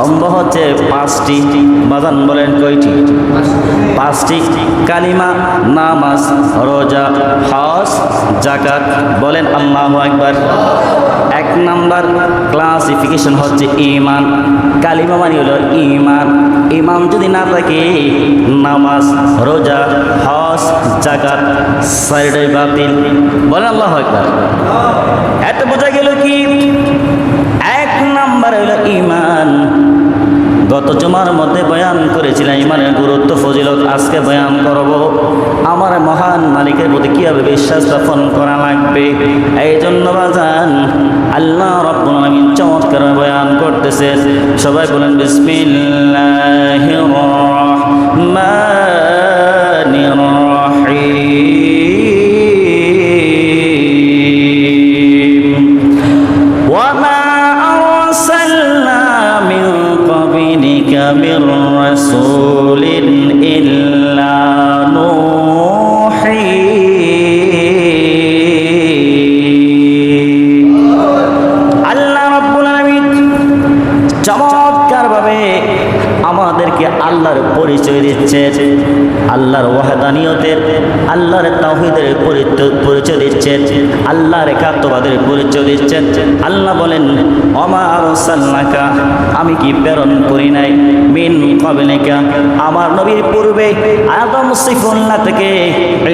স্তম্ভ হচ্ছে পাঁচটি, বাজান বলেন কয়টি? পাঁচটি। কালিমা, নামাজ, রোজা, হজ জাকাত বলেন আল্লাহ একবার এক নাম্বার ক্লাসিফিকেশন হচ্ছে ইমান কালিমা মানে হলো ইমান ইমান যদি না থাকে, নামাজ, রোজা, হজ জাকাত সাইডে বাতিল। বলেন আল্লাহ একবার এত বোঝা গেল কি? এক নাম্বার হলো ইমান গত জমার মধ্যে বয়ান করেছিলাম ইমানের গুরুত্ব, ফজিলত আজকে বয়ান করব। আমার মহান মালিকের প্রতি কীভাবে বিশ্বাস স্থাপন করা লাগবে? এই জন্য বাজান, আল্লাহ রব্বুল আলমিন চমৎকার বয়ান করতেছে। সবাই বলেন বিসমিল্লাহ আল্লাহর তাওহীদের পরিত- পরিচয় দিচ্ছেন, আল্লাহর একাত্মবাদের পরিচয় দিচ্ছেন। আল্লাহ বলেন অমা আরসালনাকা, আমি কি প্রেরণ করি নাই? মিন কবলিকা আমার নবীর পূর্বে আদম সিফুল্লাহ থেকে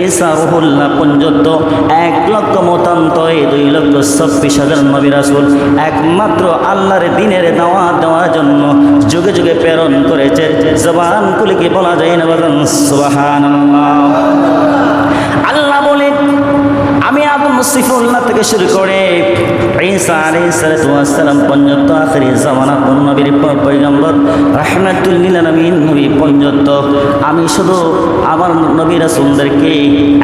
ঈসা রুহুল্লাহ পর্যন্ত এক লক্ষ মতান্ত এই দুই লক্ষ চব্বিশ হাজার নবী রাসূল একমাত্র আল্লাহর দিনের দাওয়া দেওয়ার জন্য যুগে যুগে প্রেরণ করেছে জবান কুলিকে বলা যায় না বাজান সুবহানাল্লাহ আল্লাহ বলেন মুসিফুল্লাহ থেকে শুরু করে নবীর নবী আমি শুধু আমার নবী রাসূলদেরকে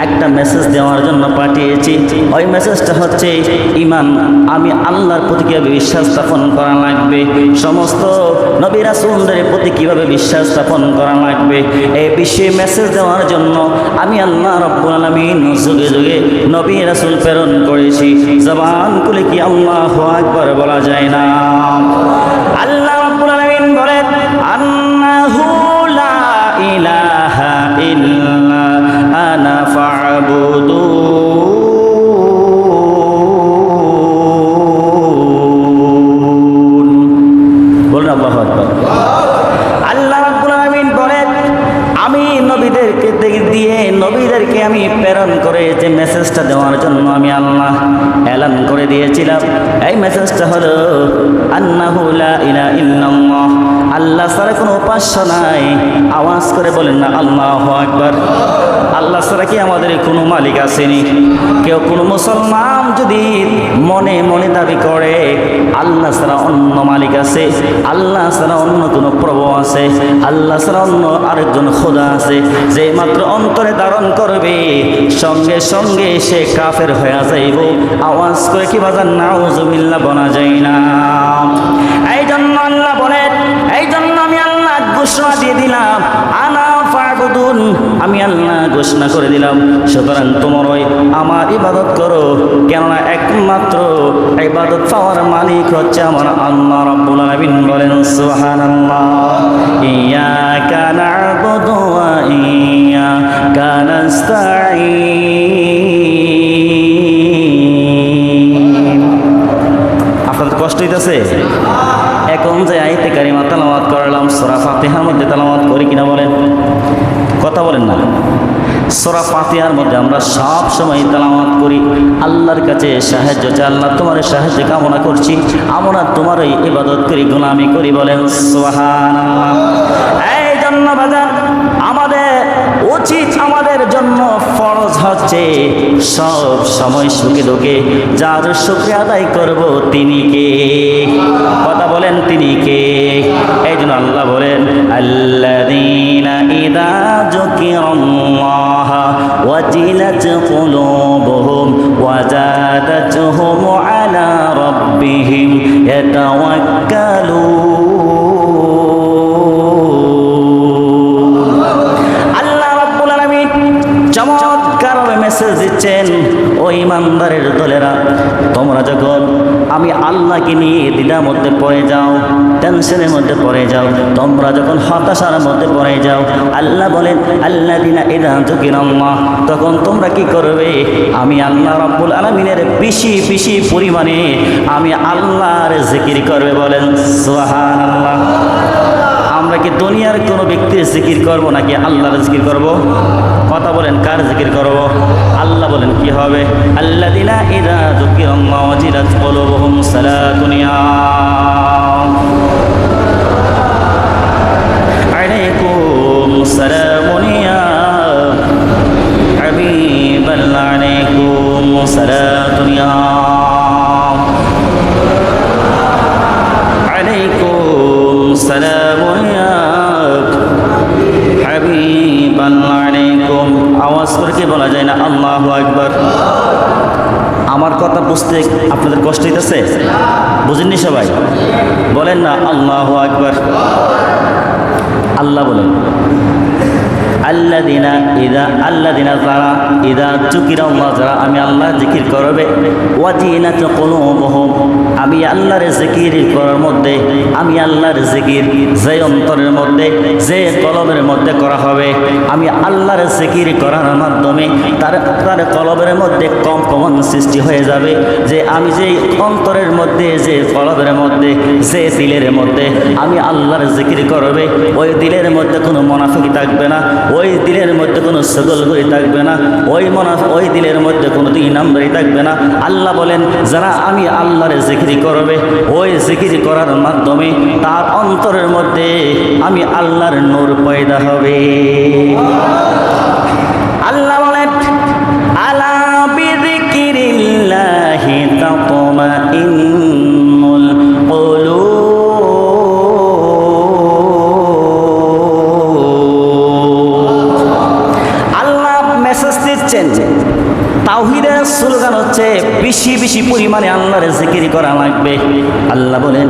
একটা মেসেজ দেওয়ার জন্য পাঠিয়েছি। ওই মেসেজটা হচ্ছে ইমান আমি আল্লাহর প্রতি কীভাবে বিশ্বাস স্থাপন করা লাগবে? সমস্ত নবী রাসূলদের প্রতি কীভাবে বিশ্বাস স্থাপন করা লাগবে? এই বিষয়ে মেসেজ দেওয়ার জন্য আমি আল্লাহ রব্বুল আলামিন যুগে যুগে নবী রাসূল প্রেরণ করেছি। জবান খুলে কি আল্লাহু আকবার বলা যায় না। আল্লাহ রব্বুল আলামিন বলেন, আন্নাহু লা ইলাহা ইল্লা আনা ফা'বুদুন বলুন আল্লাহু আকবার। আল্লাহ রাব্বুল আমি নবীদেরকে দিয়ে, নবীদেরকে আমি প্রেরণ করে যে মেসেজটা দেওয়ার জন্য আমি আল্লাহ এলান করে দিয়েছিলাম। এই মেসেজটা হলো আন্না লা ইলা ইল্লাল্লাহ। আল্লাহ ছাড়া কোনো উপাস্য নাই। আওয়াজ করে বলেন, না, আল্লাহ আকবার। আল্লাহ ছাড়া কি আমাদের কোনো মালিক আসেনি? কেউ কোনো মুসলমান যদি মনে মনে দাবি করে, আল্লাহ ছাড়া অন্য মালিক আছে, আল্লাহ ছাড়া অন্য কোনো প্রভু আছে, আল্লাহ ছাড়া অন্য আরেকজন খোদা আছে, যে মাত্র অন্তরে ধারণ করবে, সঙ্গে সঙ্গে সে কাফের হয়ে যাইব। আওয়াজ করে কি বাজার নাউজুবিল্লাহ বনা যায় না। এই জন্য ঘোষণা দিয়ে দিলাম। আনা ফাগুদুন আমি আল্লাহ ঘোষণা করে দিলাম। সুতরাং তোমার ওই আমার ইবাদত করো। কেননা একমাত্র ইবাদত পাওয়ার মালিক হচ্ছে আমার আল্লাহ রব্বুল আলামিন বলেন, সুবহানাল্লাহ। সব সময় তালামাত করি। আল্লাহর কাছে সাহায্য চাই, আল্লাহ তোমার সাহায্য কামনা করছি। আমরা তোমার এই ইবাদত করি, গোলামি করি সোহান এই জন্য আমাদের উচিত, আমাদের জন্য ফরজ হচ্ছে সব সময় সুখে দুঃখে। যার সুখে আদায় করব তিনি কে? কথা বলেন, তিনি কে? এই জন্য আল্লাহ বলেন আল্লাযীনা ইযা যুকিরাল্লাহ ওয়াজিলাত কুলুবুহুম ওয়া জাদাতুহুম আলা রাব্বিহিম ইয়াতাওয়াক্কালুন আল্লাহ রাব্বুল আলামিন চমৎকার মেসেজ দিচ্ছেন ও ইমানদারের দলেরা। তোমরা যখন আল্লাহকে নিয়ে দ্বিধার মধ্যে পড়ে যাও টেনশনের মধ্যে পড়ে যাও, তোমরা যখন হতাশার মধ্যে পড়ে যাও, আল্লাহ বলেন আল্লাহ দিনা এদা তুকিরাম্মা তখন তোমরা কি করবে? আমি আল্লাহ রাব্বুল আলমিনের বেশি বেশি পরিমাণে আমি আল্লাহর জিকির করবে বলেন সোহান আল্লাহ আমরা কি দুনিয়ার জিকির করব নাকি আল্লাহর জিকির করব? কথা বলেন, কার জিকির করব? আল্লাহ বলেন, কি হবে? আল্লাহ দিলা ইরা জুকির মাওজিরাত বলো বহুম আলাইকুম সালামুনিয়া হাবিবাল আলাইকুম সালাতুনিয়া না, আল্লাহ একবার আমার কথা বুঝতে আপনাদের কষ্ট হইতেছে? বুঝেননি সবাই? বলেন না, আল্লাহ একবার আল্লাহ বলেন। আল্লাহ দিনা ইদা আল্লাহ দিনা যারা ইদা চুকিরা যারা, আমি আল্লাহ জিকির করবে। ওয়াজিনা কোনো আমি আল্লাহর জিকির করার মধ্যে, আমি আল্লাহর জিকির যে অন্তরের মধ্যে, যে কলমের মধ্যে করা হবে। আমি আল্লাহর জিকির করার মাধ্যমে তার তার কলমের মধ্যে কম কমন সৃষ্টি হয়ে যাবে। যে আমি যে অন্তরের মধ্যে, যে কলমের মধ্যে, যে দিলের মধ্যে, আমি আল্লাহর জিকির করবে। ওই দিলের মধ্যে কোনো মনাফিক থাকবে না। ওই দিলের মধ্যে কোনো সগলগুলি থাকবে না, ওই মনা, ওই দিলের মধ্যে কোনো দুই নাম্বারই থাকবে না। আল্লাহ বলেন, যারা আমি আল্লাহরে জিকিরি করবে, ওই জিকিরি করার মাধ্যমে তার অন্তরের মধ্যে আমি আল্লাহর নূর পয়দা হবে। বেশি বেশি পরিমাণে আল্লাহর জিকির করা লাগবে। আল্লাহ বলেন,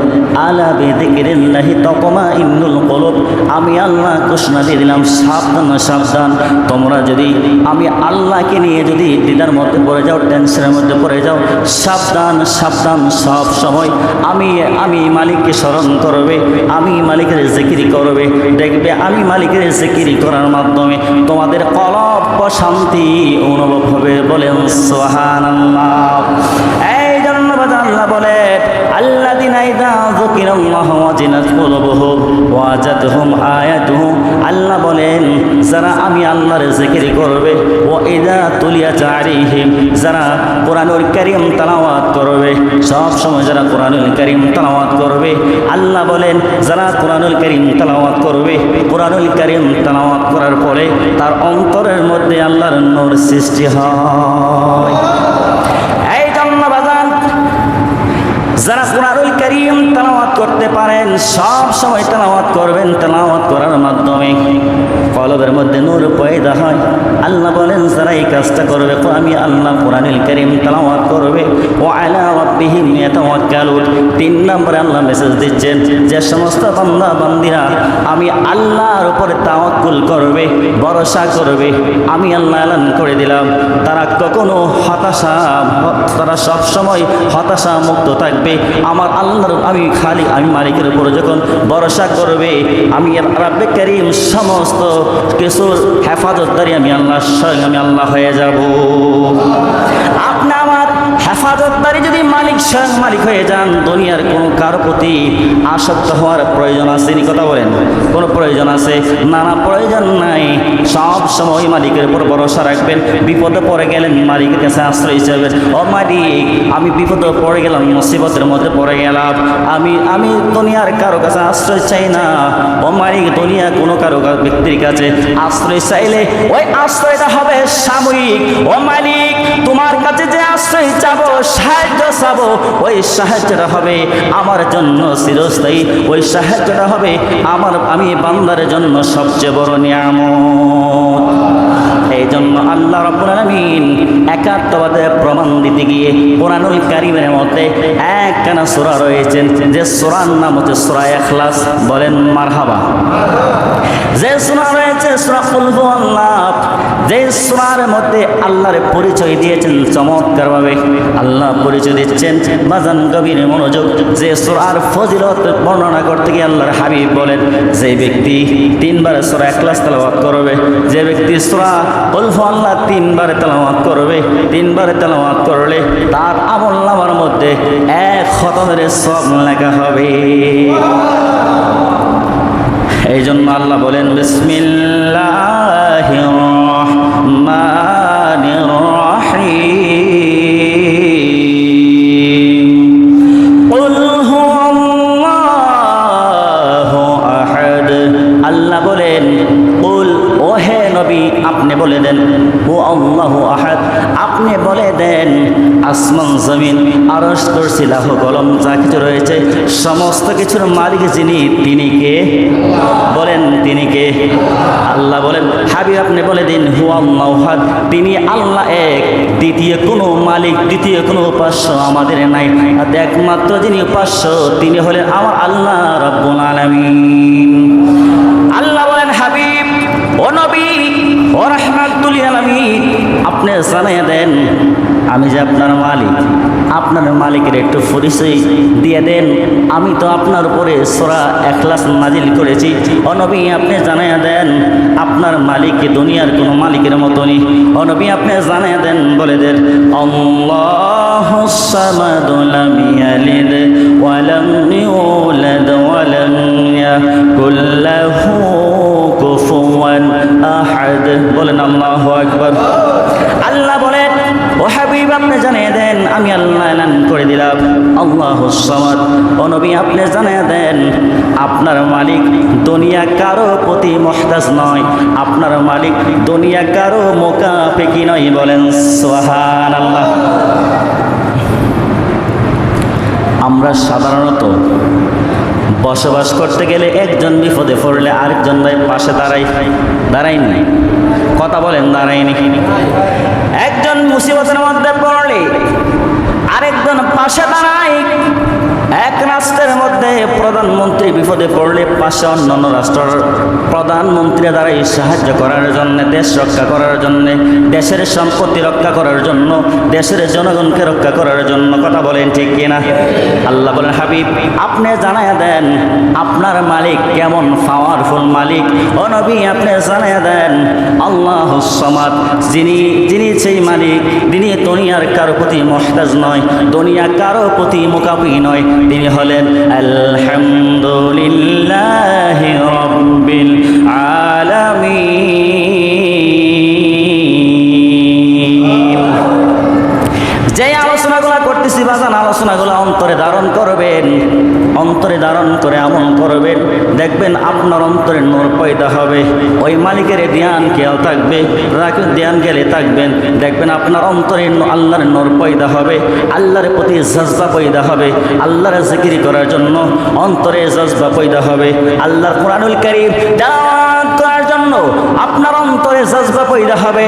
আলা বেদিকিরিল্লাহি তকমা ইন্নুল কলব। আমি আল্লাহ ঘোষণা দিয়ে দিলাম, সাবধান সাবধান। তোমরা যদি আমি আল্লাহকে নিয়ে যদি দিদার মধ্যে পড়ে যাও, টেনশনের মধ্যে পড়ে যাও, সাবধান সাবধান, সব সময় আমি আমি মালিককে স্মরণ করবে, আমি মালিকের জিকিরি করবে। দেখবে আমি মালিকের জিকিরি করার মাধ্যমে তোমাদের কলব শান্তি অনুভব হবে বলেন সোহান এই জন্য আল্লাহ বলে আল্লাহ দিন আল্লাহ বলেন, যারা আমি আল্লাহর জিকির করবে ও ইদা তুলিয়া চারিহিম যারা কোরআনুল করিম তালাওয়াত করবে, সব সময় যারা কোরআনুল করিম তালাওয়াত করবে, আল্লাহ বলেন, যারা কোরআনুল করিম তালাওয়াত করবে, কোরআনুল করিম তালাওয়াত করার পরে তার অন্তরের মধ্যে আল্লাহর নূর সৃষ্টি হয় এই জন্য বাজান যারা কোরআনুল করিম তেলাওয়াত করতে পারেন, সব সময় তেলাওয়াত করবেন, তেলাওয়াত করার মাধ্যমে কলবের মধ্যে নূর পয়দা হয়। আল্লাহ বলেন, যারা এই কাজটা করবে আমি আল্লাহ কোরআনুল করিম তেলাওয়াত করবে। ও আলা রাব্বিহিম ইয়াতাওয়াক্কালুন। তিন নম্বরে আল্লাহ মেসেজ দিচ্ছেন, যে সমস্ত বান্দা, বান্দিরা, আমি আল্লাহর উপরে তাওয়াক্কুল করবে, ভরসা করবে, আমি আল্লাহ এলান করে দিলাম। তারা কখনো হতাশা, তারা সব সময় হতাশা মুক্ত থাকবে। আমার আল্লাহর, আমি খালি আমি মালিকের উপর যখন ভরসা করবে, আমি রাব্বে করিম সমস্ত কিছুর হেফাজতদারি আমি আল্লাহ আমি আল্লাহ হয়ে যাব। আপনার হেফাজতদারি যদি মালিক স্বয়ং মালিক হয়ে যান, দুনিয়ার কোনো কারও প্রতি আসক্ত হওয়ার প্রয়োজন আছে নি? কথা বলেন। কোনো প্রয়োজন আছে? নানা প্রয়োজন নাই। সব সময় মালিকের উপর ভরসা রাখবেন। বিপদে পড়ে গেলেন, মালিকের কাছে আশ্রয় হিসাবে। ও মালিক, আমি বিপদে পড়ে গেলাম, মুসিবতের মধ্যে পড়ে গেলাম। আমি আমি দুনিয়ার কারও কাছে আশ্রয় চাই না। ও মালিক, দুনিয়া কোনো কারও ব্যক্তির কাছে আশ্রয় চাইলে ওই আশ্রয়টা হবে সাময়িক। ও মালিক কাছে যে আশ্রয় চাবো, সাহায্য চাবো, ওই সাহায্যটা হবে আমার জন্য চিরস্থায়ী, ওই সাহায্যটা হবে আমার, আমি বান্দার জন্য সবচেয়ে বড় নিয়ামত। এই জন্য আল্লাহ রাব্বুল আলামিন একাত্মবাদের প্রমাণ দিতে গিয়ে কোরআনুল কারিমের মধ্যে একখানা সূরা রয়েছে যে সূরার নাম হচ্ছে সূরা ইখলাস। বলেন, মারহাবা। যে সূরা কুল যে সূরার মধ্যে আল্লাহর পরিচয় দিয়েছেন চমৎকারভাবে। আল্লাহ পরিচয় দিচ্ছেন বাজান গভীর মনোযোগ। যে সূরার ফজিলত বর্ণনা করতে গিয়ে আল্লাহর হাবিব বলেন, যে ব্যক্তি তিনবার সূরা ইখলাস তেলাওয়াত করবে, যে ব্যক্তি সূরা কুল হুয়াল্লাহ তিনবার তেলাওয়াত করবে, তিনবার তেলাওয়াত করলে তার আমল নামার মধ্যে এক খতমের সব লেখা হবে। এই জন্য আল্লাহ বলেন বিসমিল্লাহ আল্লাহ বলেন নবী, আপনি বলে দেন, ও আল্লাহ আহাদ। আপনি বলে দেন, আসমান, জমিন আরস করছিলাহ কলম, যা কিছু রয়েছে, সমস্ত কিছুর মালিক যিনি, তিনি কে? বলেন, তিনি কে? আল্লাহ বলেন হাবি আপনি বলে দিন হু আল্লাহ তিনি আল্লাহ এক, দ্বিতীয় কোনো মালিক দ্বিতীয় কোনো উপাস্য আমাদের নাই। একমাত্র যিনি উপাস্য, তিনি হলেন আমার আল্লাহ রব্বুল আলামিন। আপনি জানিয়ে দেন, আমি যে আপনার মালিক, আপনার মালিকের একটু পরিচয় দিয়ে দেন, আমি তো আপনার উপরে সোরা একলাস নাজিল করেছি। অনবী আপনি জানাইয়া দেন, আপনার মালিক দুনিয়ার কোনো মালিকের মতনই? অনবী আপনি জানাইয়া দেন, বলে দেন, আল্লাহু বলেন, আল্লাহ আকবার। আল্লাহ বলেন, ও হাবিব, আপনি জানিয়ে দেন, আমি আল্লাহ এলান করে দিলাম। আল্লাহ সামাদ। ও নবী, আপনি জানিয়ে দেন, আপনার মালিক দুনিয়া কারও প্রতি মহতাজ নয়। আপনার মালিক দুনিয়া কারও মোকাফেকি নয় বলেন সোহান আল্লাহ আমরা সাধারণত বসবাস করতে গেলে একজন বিপদে পড়লে আরেকজন ভাই পাশে দাঁড়াই নাই। কথা বলেন দাঁড়ায়নি একজন মুসিবতের মধ্যে পড়লে আরেকজন পাশে দাঁড়ায়। এক রাষ্ট্রের মধ্যে প্রধানমন্ত্রী বিপদে পড়লে পাশে অন্যান্য রাষ্ট্রের প্রধানমন্ত্রী দ্বারাই সাহায্য করার জন্য, দেশ রক্ষা করার জন্য, দেশের সম্পত্তি রক্ষা করার জন্য, দেশের জনগণকে রক্ষা করার জন্য। কথা বলেন ঠিক কিনা? আল্লাহ বলেন, হাবিব, আপনি জানাইয়া দেন, আপনার মালিক কেমন পাওয়ারফুল মালিক? ও নবী, আপনি জানাইয়া দেন, আল্লাহ সমাদ, যিনি যিনি সেই মালিক, যিনি দুনিয়ার কারও প্রতি মহতাজ নয়, দুনিয়া কারও প্রতি মোকাবি নয়, তিনি হলেন আলহামদুলিল্লাহ রব্বিল আলামিন। যে আলোচনাগুলো করতেছি বাজান, আলোচনাগুলো অন্তরে ধারণ করবেন, অন্তরে ধারণ করে আমল করবেন। দেখবেন আপনার অন্তরে নূর পয়দা হবে। ওই মালিকের ধ্যান খেয়াল থাকবে, রাখেন, ধ্যান গেলে থাকবেন। দেখবেন আপনার অন্তরে আল্লাহর নূর পয়দা হবে, আল্লাহর প্রতি জজবা পয়দা হবে। আল্লাহর জিকির করার জন্য অন্তরে জজবা পয়দা হবে। আল্লাহর কোরআনুল করিম জন্য আপনার অন্তরে জজবা পয়দা হবে।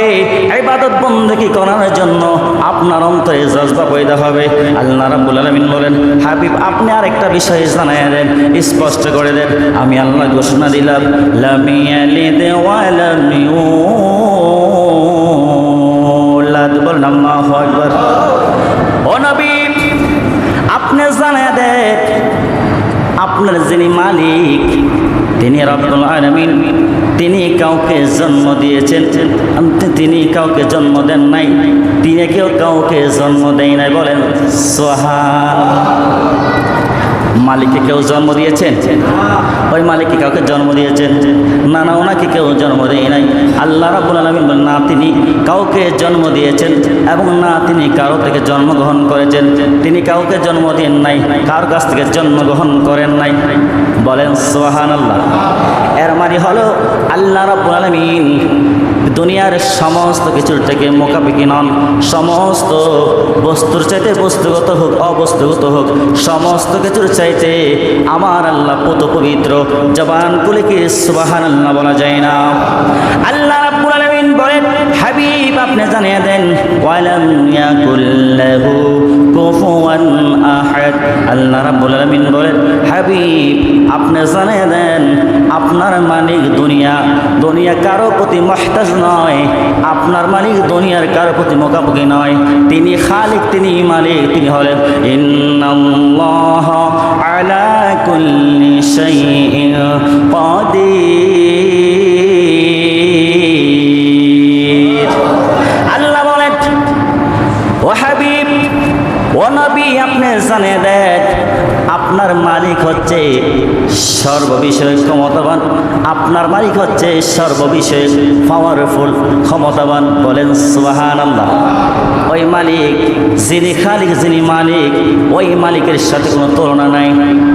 ইবাদত বন্দেগী করার জন্য আপনার অন্তরে জজবা পয়দা হবে। আল্লাহ রাব্বুল আলামিন বলেন, হাবিব, আপনি আরেকটা বিষয় জানায় দেন, স্পষ্ট করে দেন। আমি আল্লাহ ঘোষণা দিলাম, লাম ইয়ালিদ ওয়া লাম ইউলাদ। বলেন, আল্লাহু ও নবী, আপনি জানায় দেন, আপনার যিনি মালিক তিনি রব্বুল আলমিন তিনি কাউকে জন্ম দিয়েছেন। তিনি কাউকে জন্ম দেন নাই। তিনি কেউ কাউকে জন্ম দেয় নাই বলেন। সোহান মালিককে কেউ জন্ম দিয়েছেন? ওই মালিককে কাউকে জন্ম দিয়েছেন? না না, ওনাকে কেউ জন্ম দেয় নাই আল্লাহ রাবুল আলমিন না, তিনি কাউকে জন্ম দিয়েছেন এবং না, তিনি কারও থেকে জন্মগ্রহণ করেছেন। তিনি কাউকে জন্ম দেন নাই কারোর কাছ থেকে জন্মগ্রহণ করেন নাই। বলেন সোহান আল্লাহ এর মানে হলো, আল্লাহ রাবুল আলমিন দুনিয়ার সমস্ত কিছুর থেকে মোকাবিকি নন। সমস্ত বস্তুর চাইতে বস্তুগত হোক, অবস্তুগত হোক, সমস্ত কিছুর চাইতে আমার আল্লাহ পুত পবিত্র জবান কুলে কি সুবাহান আল্লাহ বলা যায় না? আল্লাহ রাব্বুল বলেন, হাবিব, আপনি জানিয়ে দেন, ওয়ালাম ইয়াকুল্লাহু কুফুয়ান আহাদ। আল্লাহ রাব্বুল আলামিন বলেন, হাবিব, আপনি জানিয়ে দেন, আপনার মালিক দুনিয়া দুনিয়া কারও প্রতি মহতাজ নয়, আপনার মালিক দুনিয়ার কারও প্রতি মোকামুখি নয়। তিনি খালিক, তিনি মালিক, তিনি হলেন ইন্নাল্লাহ আলা কুল্লি শাইইন কাদির। হচ্ছে সর্ববিষয়ে ক্ষমতাবান। আপনার মালিক হচ্ছে সর্ববিষয়ে পাওয়ারফুল ক্ষমতাবান বলেন সুবাহান আল্লাহ ওই মালিক, যিনি খালিক, যিনি মালিক, ওই মালিকের সাথে কোনো তুলনা নাই।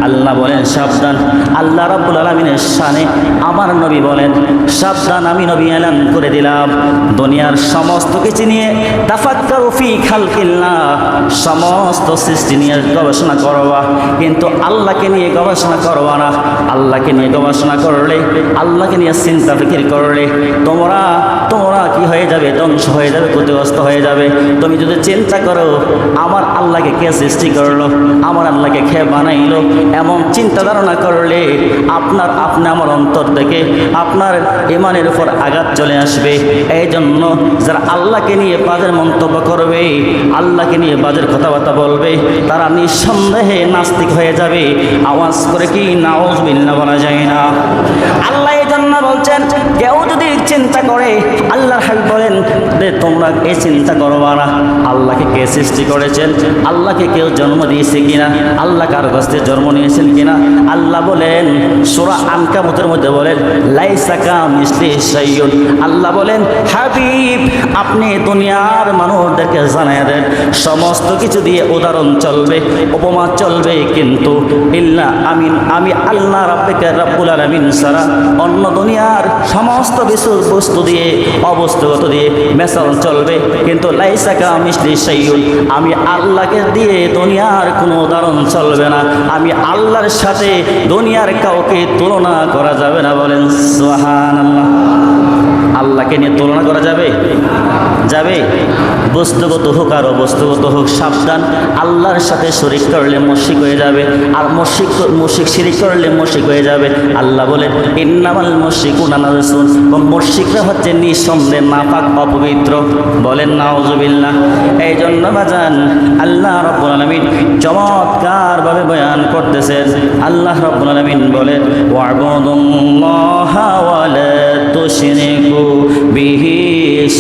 আল্লাহ বলেন, সাবধান। আল্লাহ রাব্বুল আলমিনের শানে আমার নবী বলেন, সাবধান, আমি নবী এলান করে দিলাম। দুনিয়ার সমস্ত কিছু নিয়ে তাফাক্কারু ফি খালকিল্লাহ, সমস্ত সৃষ্টি নিয়ে গবেষণা করবা। কিন্তু আল্লাহকে নিয়ে গবেষণা করবা না। আল্লাহকে নিয়ে গবেষণা করলে, আল্লাহকে নিয়ে চিন্তা ফিকির করলে তোমরা তোমরা কি হয়ে যাবে? ধ্বংস হয়ে যাবে, ক্ষতিগ্রস্ত হয়ে যাবে। তুমি যদি চিন্তা করো, আমার আল্লাহকে কে সৃষ্টি করল? আমার আল্লাহকে খেয়ে বানাইলো? এমন চিন্তা ধারণা করলে আপনার, আপনি আমার অন্তর থেকে আপনার ইমানের উপর আঘাত চলে আসবে। এই জন্য যারা আল্লাহকে নিয়ে বাজের মন্তব্য করবে, আল্লাহকে নিয়ে বাজের কথাবার্তা বলবে, তারা নিঃসন্দেহে নাস্তিক হয়ে যাবে। আওয়াজ করে কি নাওজ বিল্লা বলা যায় না। আল্লাহ এই জন্য বলছেন, কেউ যদি চিন্তা করে, আল্লাহর হাবিব বলেন তোমরা এই চিন্তা করবা না আল্লাহকে কে সৃষ্টি করেছেন? আল্লাহকে কেউ জন্ম দিয়েছে কিনা? আল্লাহ কার কাছে জন্ম নিয়েছেন কিনা? আল্লাহ বলেন, সুরা আনকামতের মধ্যে বলেন লাইসাকা মিসলি সৈয়দ আল্লাহ বলেন, হাবিব, আপনি দুনিয়ার মানুষদেরকে জানাই দেন। সমস্ত কিছু দিয়ে উদাহরণ চলবে, উপমা চলবে, কিন্তু ইল্লা আমিন, আমি আল্লাহ রাব্বিকে রাব্বুল আলামিন সারা অন্য দুনিয়ার সমস্ত কিছু বস্তু দিয়ে, অবস্তুগত দিয়ে মেসাল চলবে। কিন্তু লাইসাকা মিসলি সাইয়ুন আমি আল্লাহকে দিয়ে দুনিয়ার কোনো উদাহরণ চলবে না। আমি আল্লাহর সাথে দুনিয়ার কাউকে তুলনা করা যাবে না বলেন, সুবহানাল্লাহ। আল্লাহকে নিয়ে তুলনা করা যাবে? যাবে। বস্তুগত হোক আর অবস্তুগত হোক, সাবধান। আল্লাহর সাথে শরিক করলে মস্যিক হয়ে যাবে। আর মস্যিক মস্যিক শিরিক করলে মস্যিক হয়ে যাবে। আল্লাহ বলেন, ইন্নামাল মস্যিক উনানারসুন মস্যিকরা হচ্ছে নিঃসন্দেহ নাপাক, অপবিত্র। বলেন, নাউজুবিল্লাহ। এই জন্য বাজান আল্লাহ রব্বুল আলামিন চমৎকারভাবে বয়ান করতেছেন। আল্লাহ রব্বুল আলামিন বলেন, ওয়াবুদুল্লাহ ওয়ালা তুশরিকু বিহি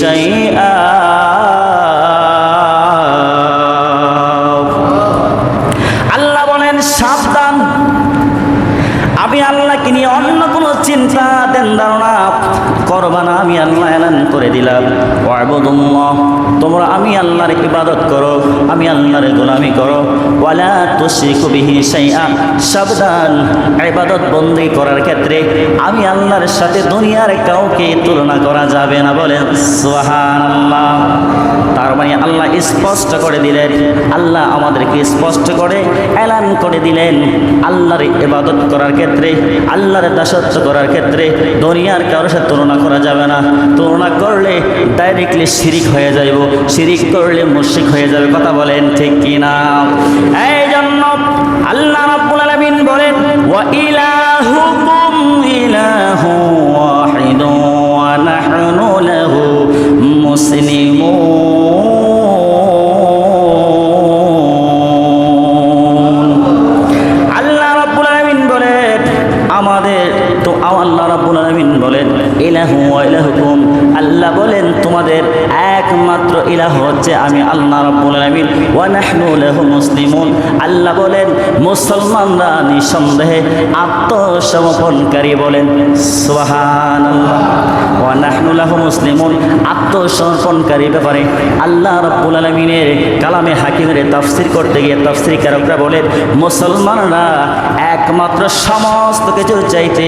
শাইআ। আল্লাহ। বলেন, সাবধান। আমি আল্লাহকে নিয়ে অন্য কোনো চিন্তা দেন, ধারণা করবা না। আমি আল্লাহ এলান করে দিলাম। তোমরা আমি আল্লাহর ইবাদত করো, আমি আল্লাহর গোলামি করো। ওয়ালা তুশরিকু বিহি শাইআ। সাবধান ইবাদত বন্দি করার ক্ষেত্রে আমি আল্লাহর সাথে দুনিয়ার কাউকে তুলনা করা যাবে না বলেন, সুবহানাল্লাহ। তার মানে আল্লাহ স্পষ্ট করে দিলেন, আল্লাহ আমাদেরকে স্পষ্ট করে এলান করে দিলেন আল্লাহর ইবাদত করার ক্ষেত্রে, আল্লাহর দাসত্ব করার ক্ষেত্রে দুনিয়ার কারোর সাথে তুলনা করা যাবে না। তুলনা করলে ডাইরেক্টলি শিরিক হয়ে যাইব। শিরিক করলে মুশিক হয়ে যাবে, কথা বলেন ঠিক কিনা? এই জন্য আল্লাহ রাব্বুল আলামিন বলেন, ওয়া ইলাহুকুম ইলাহু ওয়াহিদু ওয়া নাহনু লাহু মুসলিমুন ইলাহুকুম আল্লাহ বলেন, তোমাদের একমাত্র ইলাহ হচ্ছে আমি আল্লাহ রাব্বুল আলামিন, ওয়া নাহনু লাহু মুসলিমুন। আল্লাহ বলেন, মুসলমানরা নিঃসন্দেহে আত্মসমর্পণকারী বলেন, সুবহানাল্লাহ, ওয়া নাহনু লাহু মুসলিমুন। আত্মসমর্পণকারী ব্যাপারে আল্লাহ রাব্বুল আলামিনের কালামে হাকিমের তাফসীর করতে গিয়ে তাফসীর কারকরা বলেন, মুসলমানরা একমাত্র সমস্ত কিছুর চাইতে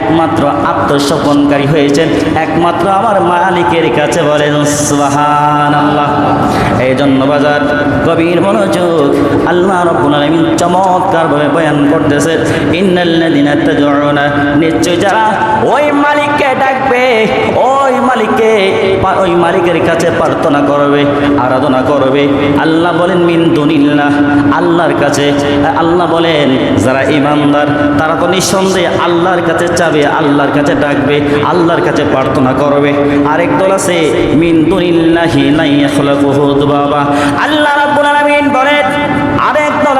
একমাত্র আত্মসমর্পণকারী হয়েছেন একমাত্র আমার মালিকের কাছে বলেন, সুবহানাল্লাহ। এই জন্য বাজার কবির মনোযোগ আল্লাহ রব্বুল আলামিন চমৎকারভাবে বয়ান করতেছে ইন্নাল্লাদিনা তাজউনা নিশ্চয় যারা ওই মালিককে ডাকবে, ও ওই মালিকের কাছে প্রার্থনা করবে, আরাধনা করবে। আল্লাহ বলেন, মিন দুনিল্লাহ। আল্লাহর কাছে, আল্লাহ বলেন, যারা ইমানদার, তারা তো নিঃসন্দেহে আল্লাহর কাছে চাবে, আল্লাহর কাছে ডাকবে, আল্লাহর কাছে প্রার্থনা করবে। আরেক দল আছে, মিন দুনিল্লাহি নাই বাবা আল্লাহ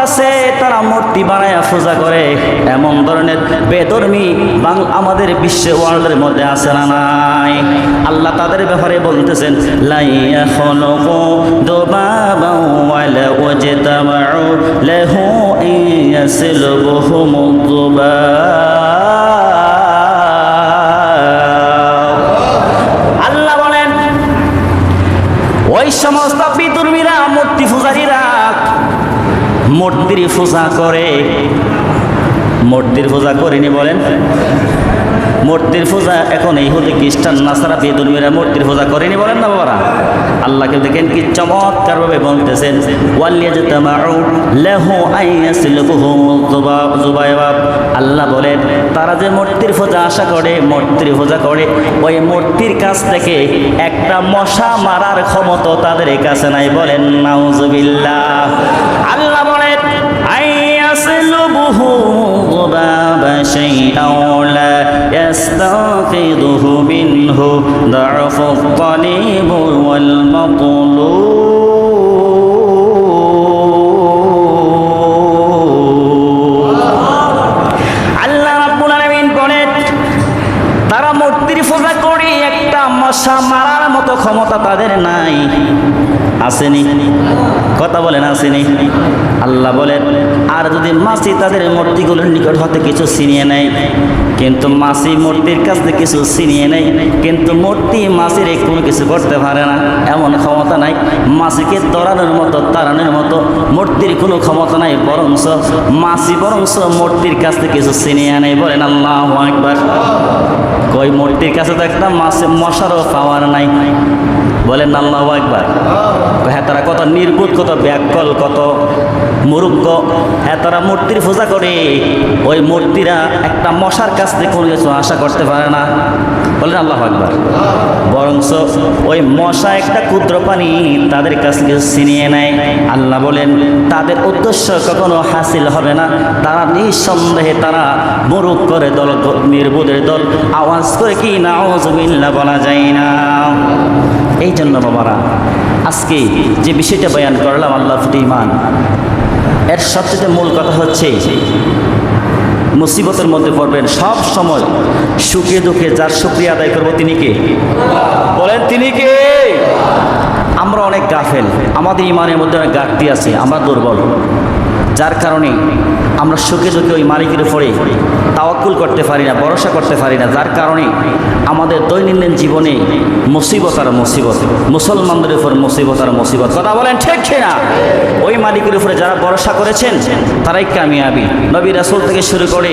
আছে, তারা মূর্তি বানায় পূজা করে। এমন ধরনের বেধর্মী বাং আমাদের বিশ্ব ওয়ার্ল্ডের মধ্যে আছে না নাই? আল্লাহ তাদের ব্যাপারে বলতেছেন আল্লাহ বলেন, ওই সমস্ত মূর্তির পূজা করে। মূর্তির পূজা করেনি বলেন। মূর্তির পূজা এখন এই হতে খ্রিস্টান, নাসারা বেদুর্মীরা মূর্তির পূজা করেনি বলেন না বাবারা? আল্লাহকে দেখেন কি বলতেছেন লাহু আইয়াসলুহুম যুবায়বাব আল্লাহ বলেন, তারা যে মূর্তির পূজা আশা করে, মূর্তির পূজা করে, ওই মূর্তির কাছ থেকে একটা মশা মারার ক্ষমতা তাদের কাছে নাই বলেন, নাউজুবিল্লাহ। আল্লাহ বলেন আইয়াসলুবুহু যুবাবা শাইআন লা يستنقذه منه ضعف الطليب والمطلوب আল্লাহ রাব্বুল আলামিন বলেন তারা মূর্তির পূজা করে একটা মশা মারার মতো ক্ষমতা তাদের নাই আসেনি। কথা বলেন, আসেনি। আল্লাহ বলেন, আর যদি মাসি তাদের মূর্তিগুলোর নিকট হতে কিছু ছিনিয়ে নেয়, কিন্তু মাসি মূর্তির কাছ থেকে কিছু ছিনিয়ে নেয়, কিন্তু মূর্তি মাসির কোনো কিছু করতে পারে না। এমন ক্ষমতা নাই। মাসিকে তরানোর মতো তাড়ানোর মতো মূর্তির কোনো ক্ষমতা নাই। বরংস মাসি বরংস মূর্তির কাছ থেকে কিছু ছিনিয়ে নেয়। বলেন, আল্লাহ একবার কই মূর্তির কাছে তো একটা মাসে মশারও পাওয়ার নাই। বলেন, আল্লাহ একবার হ্যাঁ তারা কত নির্বুধ, কত ব্যাকল, কত মুরুব্য হ্যাঁ তারা মূর্তির পূজা করে। ওই মূর্তিরা একটা মশার কাছ থেকে কোনো কিছু আশা করতে পারে না। বলেন আল্লাহ একবার বরংস ওই মশা একটা ক্ষুদ্র পানি তাদের কাছ থেকে ছিনিয়ে নেয়। আল্লাহ বলেন, তাদের উদ্দেশ্য কখনো হাসিল হবে না। তারা নিঃসন্দেহে তারা মুরুখ করে দল, নির্বোধের দল। আওয়াজ করে কি না বলা যায় না। এই জন্য বাবারা আজকে যে বিষয়টা বয়ান করলাম, আল্লাহ ফুটি ইমান এর সবচেয়ে মূল কথা হচ্ছে, মুসিবতের মধ্যে পড়বেন সব সময়। সুখে দুঃখে যার সুক্রিয়া আদায় করব তিনি কে? বলেন তিনি কে? আমরা অনেক গাফেল, আমাদের ইমানের মধ্যে অনেক ঘাটতি আছে, আমরা দুর্বল। যার কারণে আমরা সুখে সুখে ওই মালিকের উপরে তাওয়াক্কুল করতে পারি না, ভরসা করতে পারি না। যার কারণে আমাদের দৈনন্দিন জীবনে মুসিবত আর মুসিবত, মুসলমানদের উপর মুসিবত আর মুসিবত। কথা বলেন ঠিক না ওই মালিকের উপরে যারা ভরসা করেছেন, তারাই কামিয়াবি। নবী রাসুল থেকে শুরু করে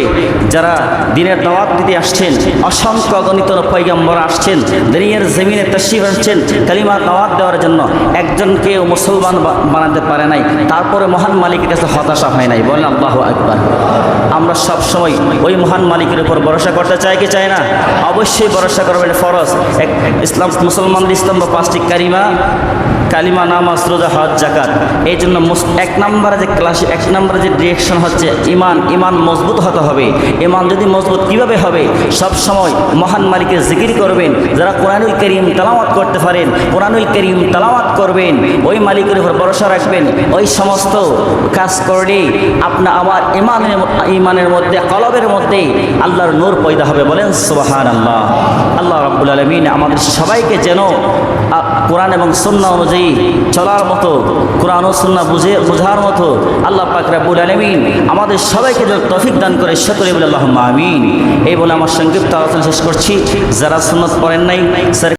যারা দিনের দাওয়াত দিতে আসছেন, অসংখ্য অগণিত পৈগম্বর আসছেন দুনিয়ার জমিনে তশিফ আসছেন কালিমা দাওয়াত দেওয়ার জন্য একজনকে মুসলমান বানাতে পারে নাই। তারপরে মহান মালিকের কাছে হতাশা হয় নাই, বলেন আল্লাহ একবার আমরা সব সময় ওই মহান মালিকের উপর ভরসা করতে চাই কি চাই না? অবশ্যই ভরসা করবেন ফরজ। এক ইসলাম, মুসলমানদের ইসলাম বা পাঁচটি কারিমা, কালিমা, নামাজ, রোজা, হজ জাকাত এই জন্য এক নম্বরে যে ক্লাস, এক নম্বরে যে ডিরেকশন হচ্ছে, ইমান ইমান মজবুত হতে হবে। ইমান যদি মজবুত কীভাবে হবে? সব সময় মহান মালিকের জিকির করবেন, যারা কোরআনুল করিম তালাওয়াত করতে পারেন, কোরআনুল করিম তালাওয়াত করবেন, ওই মালিকের উপর ভরসা রাখবেন, ওই সমস্ত কাজ করলে আপনার আমার ইমানের ইমানের মধ্যে, কলবের মধ্যে আল্লাহর নূর পয়দা হবে। বলেন সুবাহান আল্লাহ আল্লাহ রাব্বুল আলমিন আমাদের সবাইকে যেন কোরআন এবং সুন্না অনুযায়ী চলার মতো, কোরআন ও সুন্না বুঝে, বোঝার মতো আল্লাহ পাক রাব্বুল আলমিন আমাদের সবাইকে যেন তফিক দান করে, সকলে বলে আল্লাহ আমিন। এই বলে আমার সংক্ষিপ্ত আলোচনা শেষ করছি। যারা সুন্নত পড়েন নাই স্যার